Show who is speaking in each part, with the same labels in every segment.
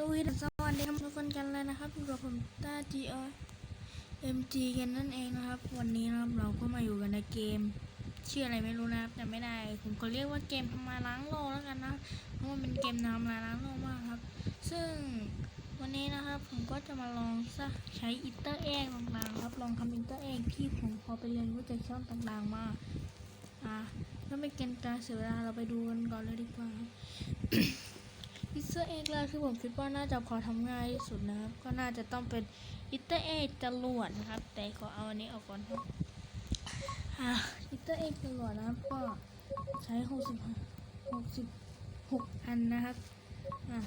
Speaker 1: สวีดัสวัสดีครับทุกคนกันเลยนะครับอยู่กับผมต้า G O M G กันนั่นเองนะครับ วันนี้นะครับเราก็มาอยู่กันในเกมชื่ออะไรไม่รู้นะครับแต่ไม่ได้ผมก็เรียกว่าเกมทำลาล้างโลกแล้วกันนะเพราะมันเป็นเกมทำลายล้างโลกมากครับ ซึ่งวันนี้นะครับผมก็จะมาลองซะใช้อินเตอร์เอ็กต่างๆครับลองทำอินเตอร์เอ็กที่ผมพอไปเรียนรู้จากช่องต่างๆมาอ่าถ้าไม่เกินการเสียเวลาเราไปดูกันก่อนเลยดีกว่า ครับอิสเอ็กแรกที่ผมคิดว่าน่าจะพอทำง่ายที่สุดนะครับ ก็น่าจะต้องเป็นอิตเอ็กจรวดนะครับ แต่ขอเอาอันนี้ออกก่อนครับอ่าอิตเอ็กจรวดนะครับก็ใช้หกสิบหกสิบหกอันนะครับอ่า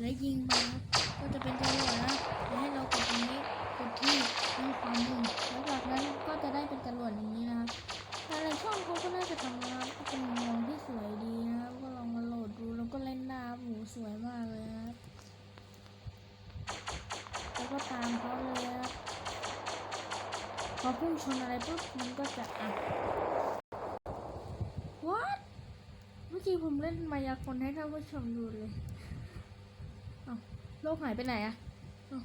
Speaker 1: และยิงไปครับก็จะเป็นจรวดนะให้เรากดตรงนี้กดที่ด้านขวามือแล้วจากนั้นก็จะได้เป็นจรวดอย่างนี้นะครับหลายๆช่องเขาก็น่าจะทำนะครับก็เป็นมองที่สวยดีนะครับ ก็ลองมาโหลดดูแล้วก็เล่นได้ครับโหสวยมากเลยนะครับ แล้วก็ตามเขาเลยนะครับพ อพุ่งชนอะไรปุ๊บมันก็จะอะ what เมื่อกี้ผมเล่นมายากลให้ท่านผู้ชมดูเลยเอ้าโลกหายไปไหนอะเอ้า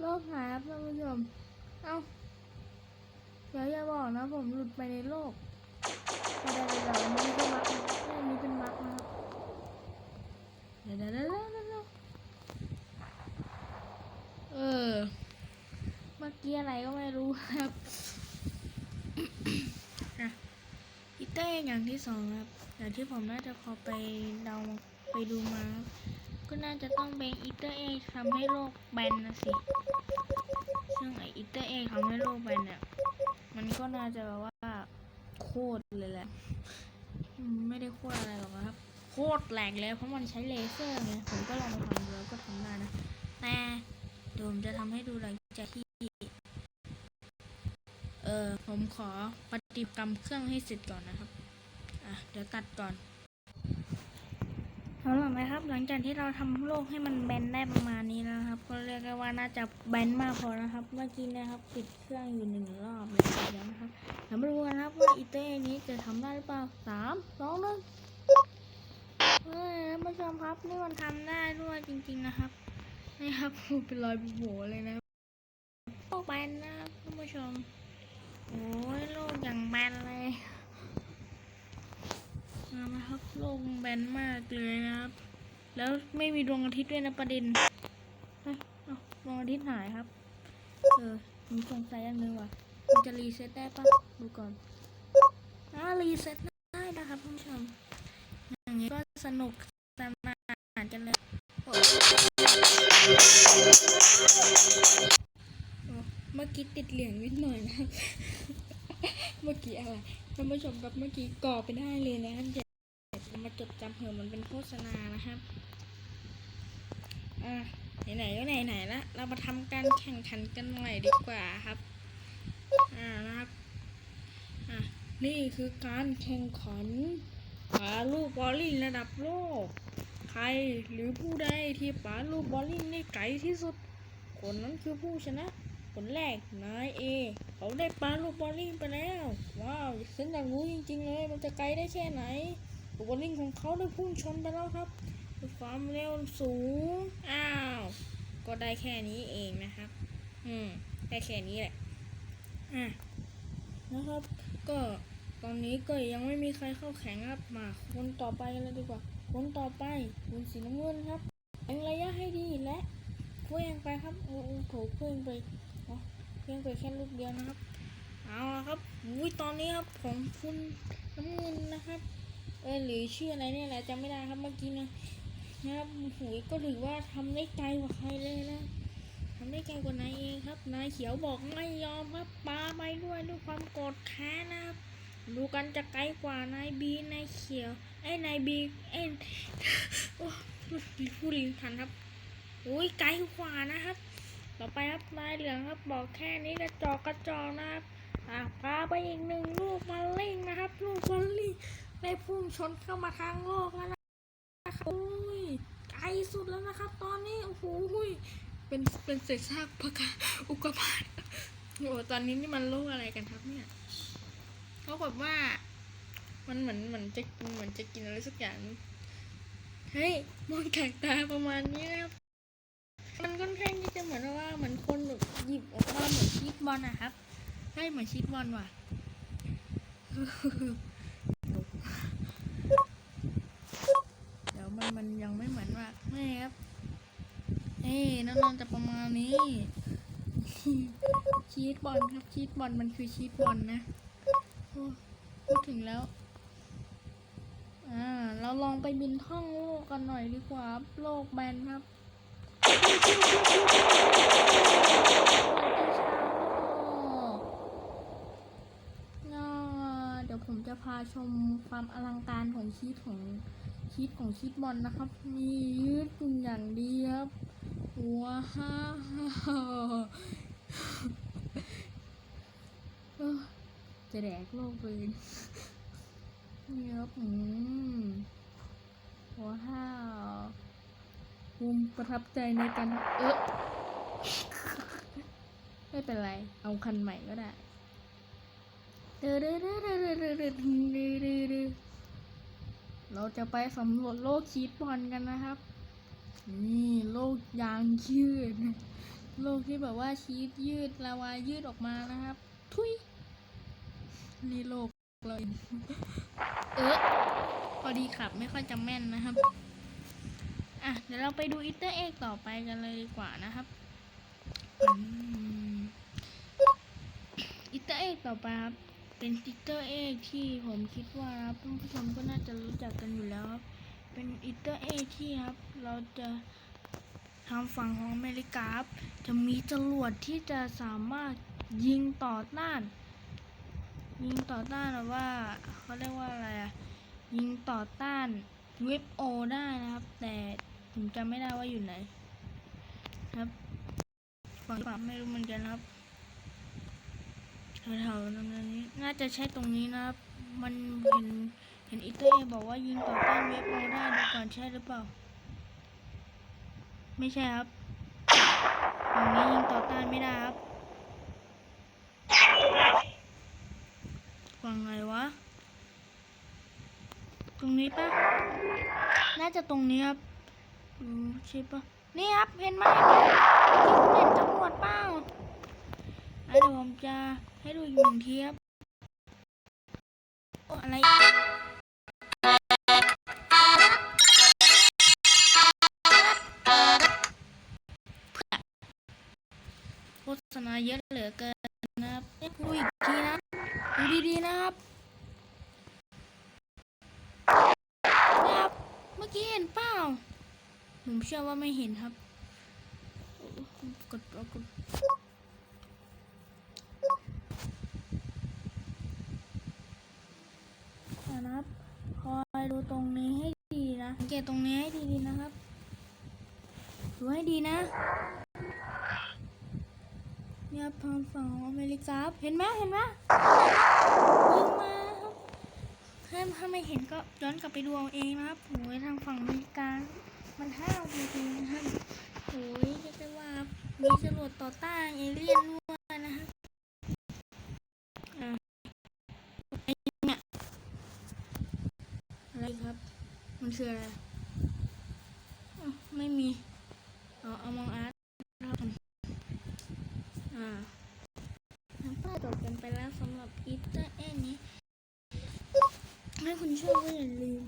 Speaker 1: โลกหายครับท่านผู้ชม เอ้าเดี๋ยวอย่าบอกนะผมหลุดไปในโลกไม่ได้เลยหรอกนนี้ก็มักนะอันนี้เป็นมักนะครับเดี๋ยวเดี๋ยวเออ เมื่อะไรก็ไม่รู้ครับอะอีเต้อย่างที่สองครับอย่างที่ผมน่าจะพอไปเดาไปดูมาก็น่าจะต้องเป็นอีเตอร์เอทำให้โลกแบนนะสิ ซึ่งไออีเตอร์เอทำให้โลกแบนเนี่ย มันก็น่าจะแบบว่าโคตรเลยแหละ ไม่ได้โคตรอะไรหรอกครับ โคตรแหลกเลยเพราะมันใช้เลเซอร์ไง ผมก็ลองมาทำดูแล้วก็ทำได้นะ แต่เดี๋ยวผมจะทำให้ดูหลังจากที่ ออผมขอปฏิกรรมเครื่องให้เสร็จก่อนนะครับ อะ เดี๋ยวตัดก่อนเอาหลังนะครับ หลังจากที่เราทำโลกให้มันแบนได้ประมาณนี้แล้วนะครับ ก็เรียกได้ว่าน่าจะแบนมากพอนะครับ เมื่อกี้นะครับปิดเครื่องอยู่หนึ่งรอบเลยทีเดียวนะครับเดี๋ยวมาดูกันนะครับว่าอีเต้นี้จะทำได้หรือเปล่าสามสองหนึ่งเฮ้ยท่านผู้ชมครับนี่มันทำได้ด้วยจริง ๆนะครับนี่ครับเป็นรอยบุโบเลยนะโลกแบนนะครับท่านผู้ชม โอ้ยโลกอย่างแบนเลยนะครับโลกแบนมากเลยนะครับ แล้วไม่มีดวงอาทิตย์ด้วยนะประเด็นเฮ้ยเอาดวงอาทิตย์หายครับ เออผมสงสัยอย่างนึงว่ะมันจะรีเซ็ตได้ปะดูก่อนอ่ารีเซ็ตได้นะครับท่านผู้ชมอย่างนี้ก็สนุกสนานกันเลย มื่อกี้ติดเหลืองนิดหน่อยนะ เมื่อกี้อะไรท่านผู้ชมครับเมื่อกี้ก่อไปได้เลยนะครับเดี๋ยวมาจดจำเผื่อมันเป็นโฆษณานะครับ อะไหนๆก็ไหนๆละเรามาทำการแข่งขันกันหน่อยดีกว่าครับ อ่านะครับ อะนี่คือการแข่งขันปาลูกบอลลิงระดับโลก ใครหรือผู้ใดที่ปาลูกบอลลิงได้ไกลที่สุด คนนั้นคือผู้ชนะ คนแรกนายเอเขาได้ปาลูกบอลลิงไปแล้ว ว้าวฉันอยากรู้จริงๆเลย มันจะไกลได้แค่ไหนลูกบอลลิงของเขาได้พุ่งชนไปแล้วครับด้วยความเร็วสูง อ้าว ก็ได้แค่นี้เองนะครับ อืมได้แค่นี้แหละ อะนะครับ ก็ตอนนี้ก็ยังไม่มีใครเข้าแข่งครับ มาคนต่อไปเลยดีกว่า คนต่อไปคุณสีน้ำเงินครับแข่งระยะให้ดีและเคลื่องไปครับ โอ้โหเคลื่องไป เคลื่องไปแค่ลูกเดียวนะครับ เอาละครับอุ้ยตอนนี้ครับของคุณน้ำเงินนะครับเออหรือชื่ออะไรเนี่ยแหละจำไม่ได้ครับเมื่อกี้นะนะครับหูยก็ถือว่าทำได้ไกลกว่าใครเลยนะทำได้ไกลกว่านายเองครับ นายเขียวบอกไม่ยอมครับปาไปด้วยด้วยความโกรธแค้นนะครับ ดูกันจะไกลกว่านายบีนายเขียวไอ้นายบีเอ้ยโอ้พูดลิ้นพันครับ อุ้ยไกลกว่านะครับ ต่อไปครับนายเหลืองครับบอกแค่นี้กระจอกกระจอกนะครับอะพาไปอีกหนึ่งลูกมาเล่งนะครับ ลูกบอลลี่ได้พุ่งชนเข้ามาทางโลกแล้วนะครับโอ้ยไกลสุดแล้วนะครับ ตอนนี้โอ้โหเป็นเป็นเศษซากปะกาอุกกาบาตโอ้โหตอนนี้นี่มันโลกอะไรกันครับเนี่ยเขาบอกว่า มันเหมือนเหมือนจะเหมือนจะกินอะไรสักอย่างเฮ้ยมองจากตาประมาณนี้นะครับ มันค่อนข้างที่จะเหมือนว่าเหมือนคนแบบหยิบออกมาเหมือนชีสบอลนะครับใช่เหมือนชีสบอลว่ะเดี๋ยวมันมันยังไม่เหมือนมาไม่ครับเอ้น้องๆจะประมาณนี้ชีสบอลครับชีสบอลมันคือชีสบอลนะโอ้พูดถึงแล้วอ่าเราลองไปบินท่องโลกกันหน่อยดีกว่าโลกแบนครับ เดี๋ยวผมจะพาชมความอลังการของชีสของชีสของชีสบอลนะครับ มียืดเป็นอย่างดีครับว้าวเอ้อจะแดกโลกเลยนี่ครับอืมว้าว ภูมิประทับใจในการเออไม่เป็นไร เอาคันใหม่ก็ได้เราจะไปสำรวจโลกคีดบอลกันนะครับ นี่โลกยางยืด โลกที่แบบว่าชีสยืดลาวายืดออกมานะครับ ทุยนี่โลกเลย เออพอดีขับไม่ค่อยจะแม่นนะครับ อะเดี๋ยวเราไปดูอิตเตอร์เอ็กต่อไปกันเลยดีกว่านะครับอิตเตอร์เอ็กต่อไปครับเป็นอิตเตอร์เอ็กที่ผมคิดว่าครับท่านผู้ชมก็น่าจะรู้จักกันอยู่แล้วครับเป็นอิตเตอร์เอ็กที่ครับ เราจะทางฝั่งของอเมริกาครับจะมีจรวดที่จะสามารถยิงต่อต้าน ยิงต่อต้านแบบว่าเขาเรียกว่าอะไรอะยิงต่อต้านเว็บโอได้นะครับ แต่ ผมจำไม่ได้ว่าอยู่ไหน ครับฝั่งฝั่งไม่รู้เหมือนกันครับแถวๆตรงนี้ น่าจะใช่ตรงนี้นะครับ มันเห็นเห็นอีเตอร์เอบอกว่ายิงต่อต้านเว็บโอได้ดูก่อนใช่หรือเปล่า ไม่ใช่ครับฝั่งนี้ยิงต่อต้านไม่ได้ครับฝั่งไหนวะ ตรงนี้ปะน่าจะตรงนี้ครับ อืมใช่ปะนี่ครับเห็นไหมเห็นตำรวจเปล่าเดี๋ยวผมจะให้ดูอีกหนึ่งทีครับอะไรโฆษณาเยอะเหลือเกินนะครับดูอีกทีนะดูดีๆนะครับนะครับ เมื่อกี้เห็นเปล่า ผมเชื่อว่าไม่เห็นครับ กดกดนะครับ คอยดูตรงนี้ให้ดีนะสังเกตตรงนี้ให้ดีๆนะครับ ดูให้ดีนะ เนี่ยทางฝั่งของอเมริกาเห็นไหมเห็นไหมยิงมาครับถ้าถ้าไม่เห็นก็ย้อนกลับไปดูเอาเองนะครับโอ้ยทางฝั่งอเมริกา มันห้าวจริงๆนะครับโอ้ยเรียกได้ว่ามีจรวดต่อต้านเอเลี่ยนด้วยนะครับอะไอ้เนี่ยอะไรครับ มันคืออะไรอ้าวไม่มีเอาเอามองอาร์ตครับอ่าน้ำป้าจบกันไปแล้วสำหรับอีเตอร์แอนนี้ถ้คุณชอบก็อย่าลืม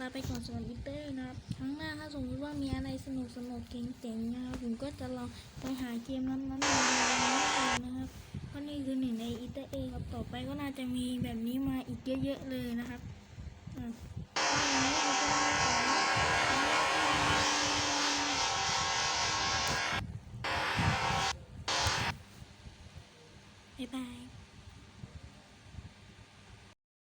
Speaker 1: ลาไปก่อนสวัสดีเต้นะครับครั้งหน้าถ้าสมมติว่ามีอะไรสนุกสนุกเจ๋งๆนะครับผมก็จะลองไปหาเกมนั้นๆมาดูนะครับเพราะนี่คือหนึ่งในอีเตอร์เอครับต่อไปก็น่าจะมีแบบนี้มาอีกเยอะๆเลยนะครับ